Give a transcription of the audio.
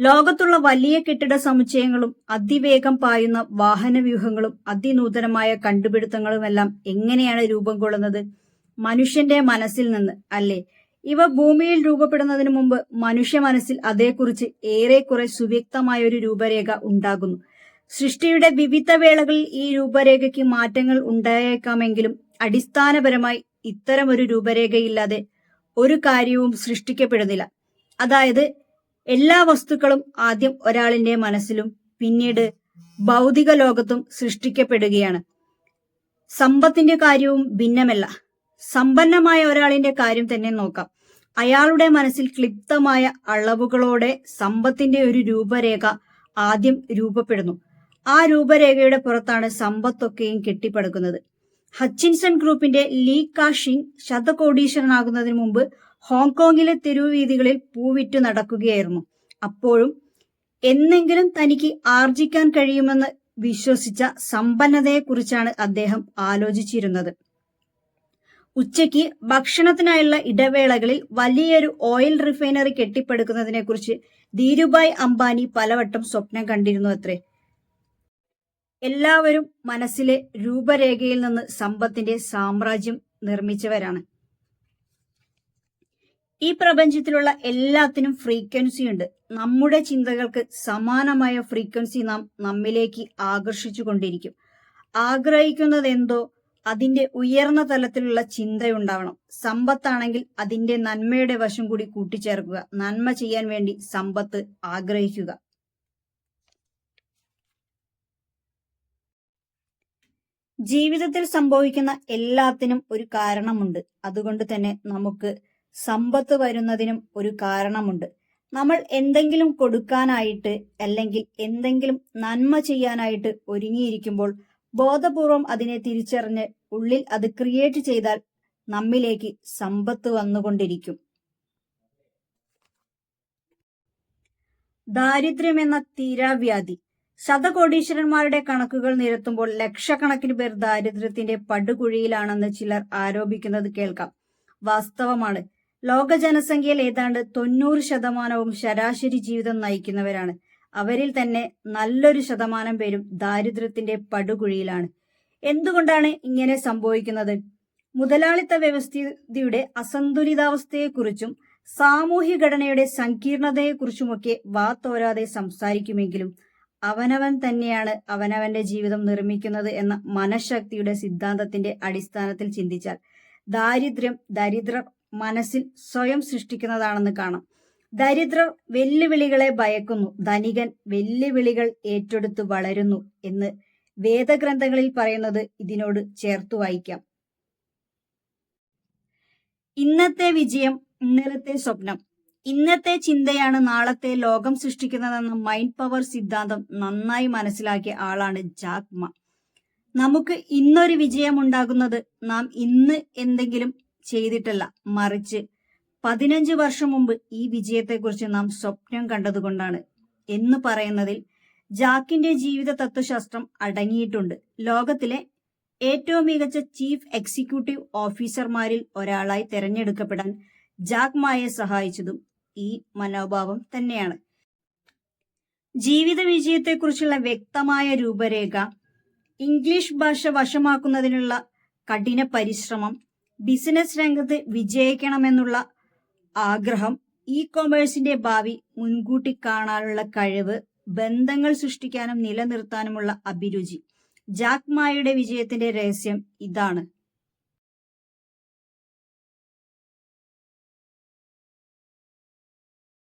ലോകത്തുള്ള വലിയ കെട്ടിട സമുച്ചയങ്ങളും അതിവേഗം പായുന്ന വാഹന വ്യൂഹങ്ങളും അതിനൂതനമായ കണ്ടുപിടുത്തങ്ങളുമെല്ലാം എങ്ങനെയാണ് രൂപം കൊള്ളുന്നത്? മനുഷ്യന്റെ മനസ്സിൽ നിന്ന് അല്ലേ? ഇവ ഭൂമിയിൽ രൂപപ്പെടുന്നതിന് മുമ്പ് മനുഷ്യ മനസ്സിൽ അതേക്കുറിച്ച് ഏറെക്കുറെ സുവ്യക്തമായ ഒരു രൂപരേഖ ഉണ്ടാകുന്നു. സൃഷ്ടിയുടെ വിവിധ വേളകളിൽ ഈ രൂപരേഖയ്ക്ക് മാറ്റങ്ങൾ ഉണ്ടായേക്കാമെങ്കിലും അടിസ്ഥാനപരമായി ഇത്തരമൊരു രൂപരേഖയില്ലാതെ ഒരു കാര്യവും സൃഷ്ടിക്കപ്പെടുന്നില്ല. അതായത് എല്ലാ വസ്തുക്കളും ആദ്യം ഒരാളിന്റെ മനസ്സിലും പിന്നീട് ഭൗതിക ലോകത്തും സൃഷ്ടിക്കപ്പെടുകയാണ്. സമ്പത്തിന്റെ കാര്യവും ഭിന്നമല്ല. സമ്പന്നമായ ഒരാളിന്റെ കാര്യം തന്നെ നോക്കാം. അയാളുടെ മനസ്സിൽ ക്ലിപ്തമായ അളവുകളോടെ സമ്പത്തിന്റെ ഒരു രൂപരേഖ ആദ്യം രൂപപ്പെടുന്നു. ആ രൂപരേഖയുടെ പുറത്താണ് സമ്പത്തൊക്കെയും കെട്ടിപ്പടുക്കുന്നത്. ഹച്ചിൻസൺ ഗ്രൂപ്പിന്റെ ലീ കാഷിങ് ശതകോടീശ്വരനാകുന്നതിന് മുമ്പ് ഹോങ്കോങ്ങിലെ തെരുവീതികളിൽ പൂവിറ്റു നടക്കുകയായിരുന്നു. അപ്പോഴും എന്നെങ്കിലും തനിക്ക് ആർജിക്കാൻ കഴിയുമെന്ന് വിശ്വസിച്ച സമ്പന്നതയെക്കുറിച്ചാണ് അദ്ദേഹം ആലോചിച്ചിരുന്നത്. ഉച്ചയ്ക്ക് ഭക്ഷണത്തിനായുള്ള ഇടവേളകളിൽ വലിയൊരു ഓയിൽ റിഫൈനറി കെട്ടിപ്പടുക്കുന്നതിനെക്കുറിച്ച് ധീരുഭായ് അംബാനി പലവട്ടം സ്വപ്നം കണ്ടിരുന്നു അത്രേ. എല്ലാവരും മനസ്സിലെ രൂപരേഖയിൽ നിന്ന് സമ്പത്തിന്റെ സാമ്രാജ്യം നിർമ്മിച്ചവരാണ്. ഈ പ്രപഞ്ചത്തിലുള്ള എല്ലാത്തിനും ഫ്രീക്വൻസി ഉണ്ട്. നമ്മുടെ ചിന്തകൾക്ക് സമാനമായ ഫ്രീക്വൻസി നാം നമ്മിലേക്ക് ആകർഷിച്ചു കൊണ്ടിരിക്കും. ആഗ്രഹിക്കുന്നത് എന്തോ? അതിന്റെ ഉയർന്ന തലത്തിലുള്ള ചിന്തയുണ്ടാവണം. സമ്പത്താണെങ്കിൽ അതിന്റെ നന്മയുടെ വശം കൂടി കൂട്ടിച്ചേർക്കുക. നന്മ ചെയ്യാൻ വേണ്ടി സമ്പത്ത് ആഗ്രഹിക്കുക. ജീവിതത്തിൽ സംഭവിക്കുന്ന എല്ലാത്തിനും ഒരു കാരണമുണ്ട്. അതുകൊണ്ട് തന്നെ നമുക്ക് സമ്പത്ത് വരുന്നതിനും ഒരു കാരണമുണ്ട്. നമ്മൾ എന്തെങ്കിലും കൊടുക്കാനായിട്ട് അല്ലെങ്കിൽ എന്തെങ്കിലും നന്മ ചെയ്യാനായിട്ട് ഒരുങ്ങിയിരിക്കുമ്പോൾ ബോധപൂർവം അതിനെ തിരിച്ചറിഞ്ഞ് ഉള്ളിൽ അത് ക്രിയേറ്റ് ചെയ്താൽ നമ്മിലേക്ക് സമ്പത്ത് വന്നുകൊണ്ടിരിക്കും. ദാരിദ്ര്യം എന്ന തീരാവ്യാധി. ശതകോടീശ്വരന്മാരുടെ കണക്കുകൾ നിരത്തുമ്പോൾ ലക്ഷക്കണക്കിന് പേർ ദാരിദ്ര്യത്തിന്റെ പടുകുഴിയിലാണെന്ന് ചിലർ ആരോപിക്കുന്നത് കേൾക്കാം. വാസ്തവമാണ്. ലോക ജനസംഖ്യയിൽ ഏതാണ്ട് തൊണ്ണൂറ് ശതമാനവും ശരാശരി ജീവിതം നയിക്കുന്നവരാണ്. അവരിൽ തന്നെ നല്ലൊരു ശതമാനം പേരും ദാരിദ്ര്യത്തിന്റെ പടുകുഴിയിലാണ്. എന്തുകൊണ്ടാണ് ഇങ്ങനെ സംഭവിക്കുന്നത്? മുതലാളിത്ത വ്യവസ്ഥിതിയുടെ അസന്തുലിതാവസ്ഥയെക്കുറിച്ചും സാമൂഹ്യ ഘടനയുടെ സങ്കീർണതയെക്കുറിച്ചുമൊക്കെ വാത്തോരാതെ സംസാരിക്കുമെങ്കിലും അവനവൻ തന്നെയാണ് അവനവന്റെ ജീവിതം നിർമ്മിക്കുന്നത് എന്ന മനഃശക്തിയുടെ സിദ്ധാന്തത്തിന്റെ അടിസ്ഥാനത്തിൽ ചിന്തിച്ചാൽ ദാരിദ്ര്യം ദരിദ്രർ മനസ്സിൽ സ്വയം സൃഷ്ടിക്കുന്നതാണെന്ന് കാണാം. ദരിദ്രർ വെല്ലുവിളികളെ ഭയക്കുന്നു. ധനികൻ വെല്ലുവിളികൾ ഏറ്റെടുത്ത് വളരുന്നു എന്ന് വേദഗ്രന്ഥങ്ങളിൽ പറയുന്നത് ഇതിനോട് ചേർത്തു വായിക്കാം. ഇന്നത്തെ വിജയം ഇന്നലത്തെ സ്വപ്നം. ഇന്നത്തെ ചിന്തയാണ് നാളത്തെ ലോകം സൃഷ്ടിക്കുന്നതെന്ന മൈൻഡ് പവർ സിദ്ധാന്തം നന്നായി മനസ്സിലാക്കിയ ആളാണ് ജാക്മ നമുക്ക് ഇന്നൊരു വിജയം ഉണ്ടാകുന്നത് നാം ഇന്ന് എന്തെങ്കിലും ചെയ്തിട്ടല്ല. മറിച്ച് പതിനഞ്ച് വർഷം മുമ്പ് ഈ വിജയത്തെക്കുറിച്ച് നാം സ്വപ്നം കണ്ടതുകൊണ്ടാണ്. എന്ന് പറയുന്നതിൽ ജാക്കിന്റെ ജീവിത തത്വശാസ്ത്രം അടങ്ങിയിട്ടുണ്ട്. ലോകത്തിലെ ഏറ്റവും മികച്ച ചീഫ് എക്സിക്യൂട്ടീവ് ഓഫീസർമാരിൽ ഒരാളായി തെരഞ്ഞെടുക്കപ്പെടാൻ ജാക്ക് മായെ സഹായിച്ചതും ഈ മനോഭാവം തന്നെയാണ്. ജീവിത വിജയത്തെക്കുറിച്ചുള്ള വ്യക്തമായ രൂപരേഖ ഇംഗ്ലീഷ് ഭാഷ വശമാക്കുന്നതിനുള്ള കഠിന പരിശ്രമം ബിസിനസ് രംഗത്ത് വിജയിക്കണമെന്നുള്ള ആഗ്രഹം ഇ കൊമേഴ്സിന്റെ ഭാവി മുൻകൂട്ടി കാണാനുള്ള കഴിവ് ബന്ധങ്ങൾ സൃഷ്ടിക്കാനും നിലനിർത്താനുമുള്ള അഭിരുചി. ജാക്മായുടെ വിജയത്തിന്റെ രഹസ്യം ഇതാണ്.